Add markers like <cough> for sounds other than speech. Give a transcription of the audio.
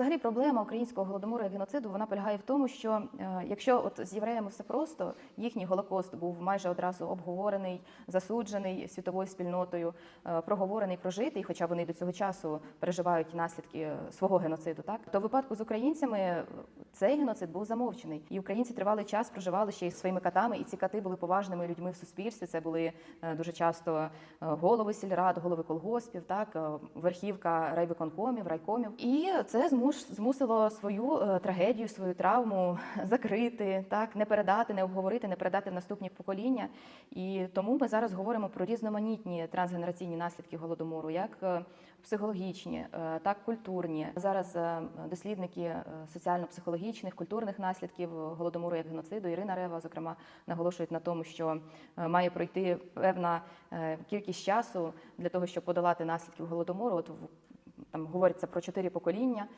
Взагалі проблема українського голодомору і геноциду вона полягає в тому, що е, якщо от з євреями все просто, їхній голокост був майже одразу обговорений, засуджений світовою спільнотою, е, проговорений, прожитий, хоча вони до цього часу переживають наслідки свого геноциду, так то в випадку з українцями е, цей геноцид був замовчений, і українці тривалий час проживали ще й своїми катами, і ці кати були поважними людьми в суспільстві. Це були е, дуже часто е, голови сільрад, голови колгоспів, так е, верхівка райвиконкомів, райкомів. І це змуш змусило свою е, трагедію, свою травму <laughs> закрити, так не передати, не обговорити, не передати в наступні покоління. І тому ми зараз говоримо про різноманітні трансгенераційні наслідки голодомору, як е, психологічні, е, так культурні. Зараз дослідники соціально-психологічних, культурних наслідків голодомору як геноциду. Ірина Рева, зокрема, наголошують на тому, що має пройти певна кількість часу для того, щоб подолати наслідки голодомору. От там говориться про чотири покоління.